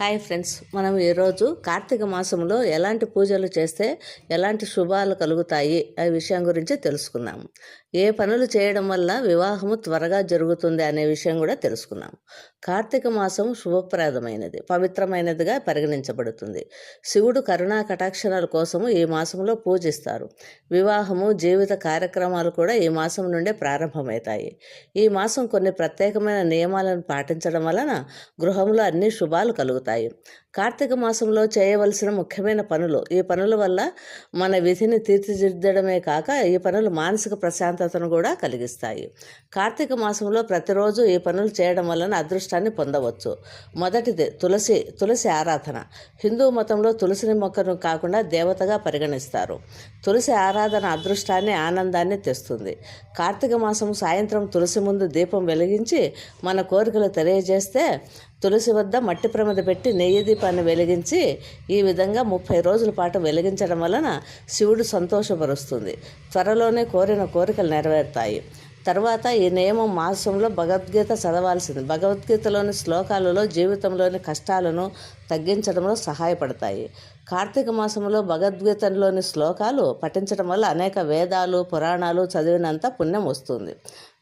Hi friends మనం ఈరోజు కార్తీక మాసంలో ఎలాంటి పూజలు చేస్తే ఎలాంటి శుభాలు కలుగుతాయి? ఆ విషయం గురించి తెలుసుకుందాం. ఏ పనులు చేయడం వల్ల వివాహము త్వరగా జరుగుతుంది అనే విషయం కూడా తెలుసుకున్నాం కార్తీక మాసం శుభప్రదమైనది పవిత్రమైనదిగా పరిగణించబడుతుంది. శివుడు కరుణా కటాక్షణాల కోసము ఈ మాసంలో పూజిస్తారు. వివాహము జీవిత కార్యక్రమాలు కూడా ఈ మాసం నుండే ప్రారంభమవుతాయి. ఈ మాసం కొన్ని ప్రత్యేకమైన నియమాలను పాటించడం వలన గృహంలో అన్ని శుభాలు కలుగుతాయి. కార్తీక మాసంలో చేయవలసిన ముఖ్యమైన పనులు ఈ పనుల వల్ల మన విధిని తీర్చిదిద్దడమే కాక ఈ పనులు మానసిక ప్రశాంతతను కూడా కలిగిస్తాయి. కార్తీక మాసంలో ప్రతిరోజు ఈ పనులు చేయడం వలన అదృష్టాన్ని పొందవచ్చు. మొదటిది తులసి తులసి ఆరాధన. హిందూ మతంలో తులసిని మొక్కను కాకుండా దేవతగా పరిగణిస్తారు. తులసి ఆరాధన అదృష్టాన్ని ఆనందాన్ని తెస్తుంది. కార్తీక మాసం సాయంత్రం తులసి ముందు దీపం వెలిగించి మన కోరికలు తెలియజేస్తే తులసి వద్ద మట్టి ప్రమిద పెట్టి నెయ్యి దీపాన్ని వెలిగించి ఈ విధంగా ముప్పై రోజుల పాటు వెలిగించడం వలన శివుడు సంతోషపరుస్తుంది. త్వరలోనే కోరిన కోరికలు నెరవేరుతాయి. తర్వాత ఈ నియమం మాసంలో భగవద్గీత చదవాల్సింది. భగవద్గీతలోని శ్లోకాలలో జీవితంలోని కష్టాలను తగ్గించడంలో సహాయపడతాయి. కార్తీక మాసంలో భగవద్గీతలోని శ్లోకాలు పఠించడం వల్ల అనేక వేదాలు పురాణాలు చదివినంత పుణ్యం వస్తుంది.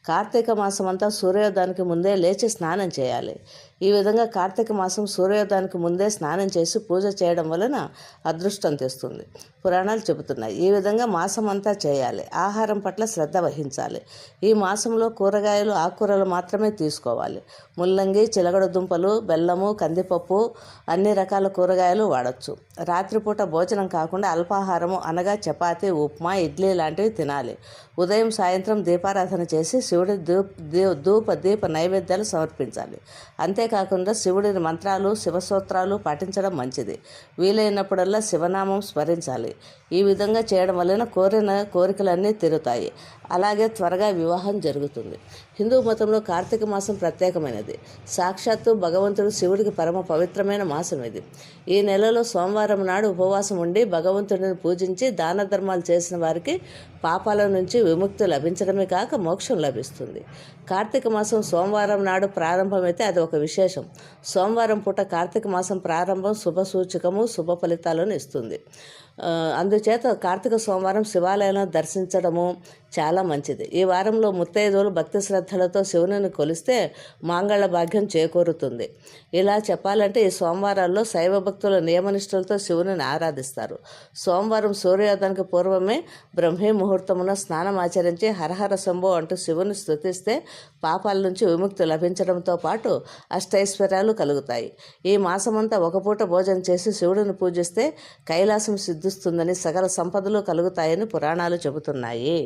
కార్తీక మాసం అంతా సూర్యోదయానికి ముందే లేచి స్నానం చేయాలి. ఈ విధంగా కార్తీక మాసం సూర్యోదయానికి ముందే స్నానం చేసి పూజ చేయడం వలన అదృష్టం తెస్తుంది. పురాణాలు చెబుతున్నాయి. ఈ విధంగా మాసం అంతా చేయాలి. ఆహారం పట్ల శ్రద్ధ వహించాలి. ఈ మాసంలో కూరగాయలు ఆకుకూరలు మాత్రమే తీసుకోవాలి. ముల్లంగి చిలగడ దుంపలు బెల్లము కందిపప్పు అన్ని రకాల కూరగాయలు వాడచ్చు. రాత్రిపూట భోజనం కాకుండా అల్పాహారము అనగా చపాతి ఉప్మా ఇడ్లీ లాంటివి తినాలి. ఉదయం సాయంత్రం దీపారాధన చేసి శివుడి ధూప్ ధూప దీప నైవేద్యాలు సమర్పించాలి. అంతేకాకుండా శివుడిని మంత్రాలు శివసూత్రాలు పాటించడం మంచిది. వీలైనప్పుడల్లా శివనామం స్మరించాలి. ఈ విధంగా చేయడం వలన కోరిన కోరికలన్నీ తీరుతాయి. అలాగే త్వరగా వివాహం జరుగుతుంది. హిందూ మతంలో కార్తీక మాసం ప్రత్యేకమైనది. సాక్షాత్తు భగవంతుడు శివుడికి పరమ పవిత్రమైన మాసం ఇది. ఈ నెలలో సోమవారం నాడు ఉపవాసం ఉండి భగవంతుడిని పూజించి దాన ధర్మాలు చేసిన వారికి పాపాల నుంచి విముక్తి లభించడమే కాక మోక్షం లభిస్తుంది. కార్తీక మాసం సోమవారం నాడు ప్రారంభమైతే అది ఒక విశేషం. సోమవారం పూట కార్తీక మాసం ప్రారంభం శుభ సూచకము శుభ ఫలితాలను ఇస్తుంది. అందుచేత కార్తీక సోమవారం శివాలయంలో దర్శించడము చాలా మంచిది. ఈ వారంలో ముత్తైదువులు భక్తి శ్రద్ధలతో శివుని కొలిస్తే మాంగళ భాగ్యం చేకూరుతుంది. ఇలా చెప్పాలంటే ఈ సోమవారాల్లో శైవ భక్తుల నియమనిష్టలతో శివుని ఆరాధిస్తారు. సోమవారం సూర్యోదయానికి పూర్వమే బ్రహ్మీ ముహూర్తమున స్నానం ఆచరించి హరహర శంభో అంటూ శివుని స్థుతిస్తే పాపాల నుంచి విముక్తి లభించడంతో పాటు అష్టైశ్వర్యాలు కలుగుతాయి. ఈ మాసమంతా ఒక పూట భోజనం చేసి శివుడిని పూజిస్తే కైలాసం సిద్ధిస్తుందని సకల సంపదలు కలుగుతాయని పురాణాలు చెబుతున్నాయి.